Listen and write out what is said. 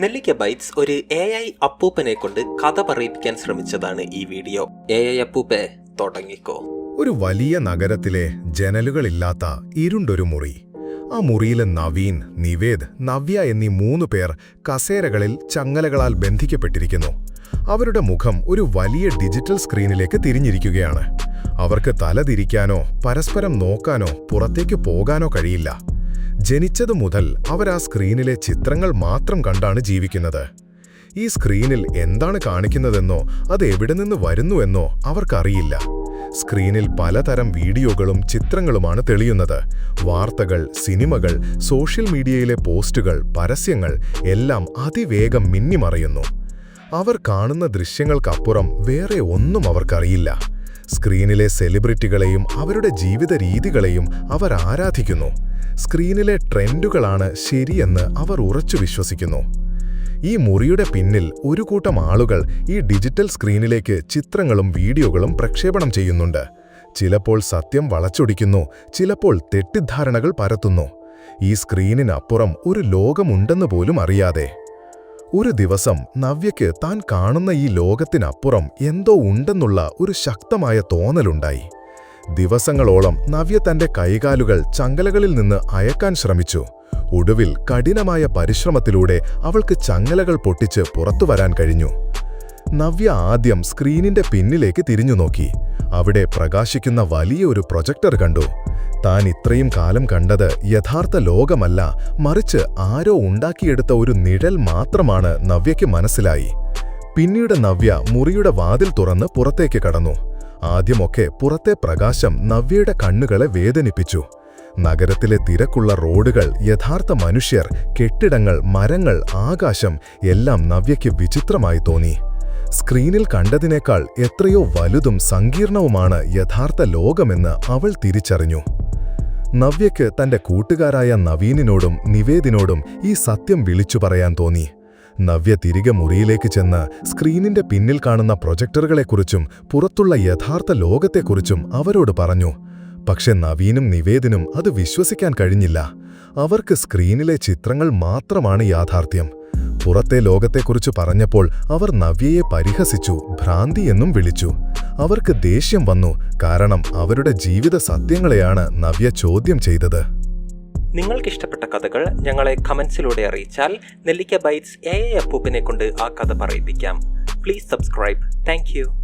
നെല്ലിക്ക ബൈറ്റ്സ് ഒരു A I അപ്പൂപ്പനെ കൊണ്ട് കഥ പറയിപ്പിക്കാൻ ശ്രമിച്ചതാണ് ഈ വീഡിയോ. എ ഐ അപ്പൂപ്പെ തുടങ്ങിക്കോ. ഒരു വലിയ നഗരത്തിലെ ജനലുകളില്ലാത്ത ഇരുണ്ടൊരു മുറി. ആ മുറിയിലെ നവീൻ നിവേദ് നവ്യ എന്നീ മൂന്ന് പേർ കസേരകളിൽ ചങ്ങലകളാൽ ബന്ധിക്കപ്പെട്ടിരിക്കുന്നു. അവരുടെ മുഖം ഒരു വലിയ ഡിജിറ്റൽ സ്ക്രീനിലേക്ക് തിരിഞ്ഞിരിക്കുകയാണ്. അവർക്ക് തലതിരിക്കാനോ പരസ്പരം നോക്കാനോ പുറത്തേക്ക് പോകാനോ കഴിയില്ല. ജനിച്ചതു മുതൽ അവർ ആ സ്ക്രീനിലെ ചിത്രങ്ങൾ മാത്രം കണ്ടാണ് ജീവിക്കുന്നത്. ഈ സ്ക്രീനിൽ എന്താണ് കാണിക്കുന്നതെന്നോ അത് എവിടെ നിന്ന് വരുന്നുവെന്നോ അവർക്കറിയില്ല. സ്ക്രീനിൽ പലതരം വീഡിയോകളും ചിത്രങ്ങളുമാണ് തെളിയുന്നത്. വാർത്തകൾ സിനിമകൾ സോഷ്യൽ മീഡിയയിലെ പോസ്റ്റുകൾ പരസ്യങ്ങൾ എല്ലാം അതിവേഗം മിന്നിമറയുന്നു. അവർ കാണുന്ന ദൃശ്യങ്ങൾക്കപ്പുറം വേറെ ഒന്നും അവർക്കറിയില്ല. സ്ക്രീനിലെ സെലിബ്രിറ്റികളെയും അവരുടെ ജീവിത രീതികളെയും അവർ ആരാധിക്കുന്നു. സ്ക്രീനിലെ ട്രെൻഡുകളാണ് ശരിയെന്ന് അവർ ഉറച്ചു വിശ്വസിക്കുന്നു. ഈ മുറിയുടെ പിന്നിൽ ഒരു കൂട്ടം ആളുകൾ ഈ ഡിജിറ്റൽ സ്ക്രീനിലേക്ക് ചിത്രങ്ങളും വീഡിയോകളും പ്രക്ഷേപണം ചെയ്യുന്നുണ്ട്. ചിലപ്പോൾ സത്യം വളച്ചൊടിക്കുന്നു ചിലപ്പോൾ തെറ്റിദ്ധാരണകൾ പരത്തുന്നു. ഈ സ്ക്രീനിനപ്പുറം ഒരു ലോകമുണ്ടെന്ന് പോലും അറിയാതെ. ഒരു ദിവസം നവ്യയ്ക്ക് താൻ കാണുന്ന ഈ ലോകത്തിനപ്പുറം എന്തോ ഉണ്ടെന്നുള്ള ഒരു ശക്തമായ തോന്നലുണ്ടായി. ദിവസങ്ങളോളം നവ്യ തന്റെ കൈകാലുകൾ ചങ്ങലകളിൽ നിന്ന് അയക്കാൻ ശ്രമിച്ചു. ഒടുവിൽ കഠിനമായ പരിശ്രമത്തിലൂടെ അവൾക്ക് ചങ്ങലകൾ പൊട്ടിച്ച് പുറത്തു വരാൻ കഴിഞ്ഞു. നവ്യ ആദ്യം സ്ക്രീനിന്റെ പിന്നിലേക്ക് തിരിഞ്ഞു നോക്കി. അവിടെ പ്രകാശിക്കുന്ന വലിയ ഒരു പ്രൊജക്ടർ കണ്ടു. താൻ ഇത്രയും കാലം കണ്ടത് യഥാർത്ഥ ലോകമല്ല മറിച്ച് ആരോ ഉണ്ടാക്കിയെടുത്ത ഒരു നിഴൽ മാത്രമാണ് നവ്യയ്ക്ക് മനസ്സിലായി. പിന്നീട് നവ്യ മുറിയുടെ വാതിൽ തുറന്ന് പുറത്തേക്ക് കടന്നു. ആദ്യമൊക്കെ പുറത്തെ പ്രകാശം നവ്യയുടെ കണ്ണുകളെ വേദനിപ്പിച്ചു. നഗരത്തിലെ തിരക്കുള്ള റോഡുകൾ യഥാർത്ഥ മനുഷ്യർ കെട്ടിടങ്ങൾ മരങ്ങൾ ആകാശം എല്ലാം നവ്യയ്ക്ക് വിചിത്രമായി തോന്നി. സ്ക്രീനിൽ കണ്ടതിനേക്കാൾ എത്രയോ വലുതും സങ്കീർണവുമാണ് യഥാർത്ഥ ലോകമെന്ന് അവൾ തിരിച്ചറിഞ്ഞു. നവ്യയ്ക്ക് തന്റെ കൂട്ടുകാരായ നവീനിനോടും നിവേദിനോടും ഈ സത്യം വിളിച്ചു പറയാൻ തോന്നി. നവ്യ തിരികെ മുറിയിലേക്ക് ചെന്ന് സ്ക്രീനിന്റെ പിന്നിൽ കാണുന്ന പ്രൊജക്ടറുകളെക്കുറിച്ചും പുറത്തുള്ള യഥാർത്ഥ ലോകത്തെക്കുറിച്ചും അവരോട് പറഞ്ഞു. പക്ഷെ നവീനും നിവേദിനും അത് വിശ്വസിക്കാൻ കഴിഞ്ഞില്ല. അവർക്ക് സ്ക്രീനിലെ ചിത്രങ്ങൾ മാത്രമാണ് യാഥാർത്ഥ്യം. പുറത്തെ ലോകത്തെക്കുറിച്ച് പറഞ്ഞപ്പോൾ അവർ നവ്യയെ പരിഹസിച്ചു ഭ്രാന്തി എന്നും വിളിച്ചു. അവർക്ക് ദേഷ്യം വന്നു കാരണം അവരുടെ ജീവിത സത്യങ്ങളെയാണ് നവ്യ ചോദ്യം ചെയ്തത്. നിങ്ങൾക്ക് ഇഷ്ടപ്പെട്ട കഥകൾ ഞങ്ങളെ കമൻസിലൂടെ അറിയിച്ചാൽ നെല്ലിക്ക ബൈറ്റ്സ് എ അപ്പൂപ്പിനെ കൊണ്ട് ആ കഥ പറയിപ്പിക്കാം. Please subscribe thank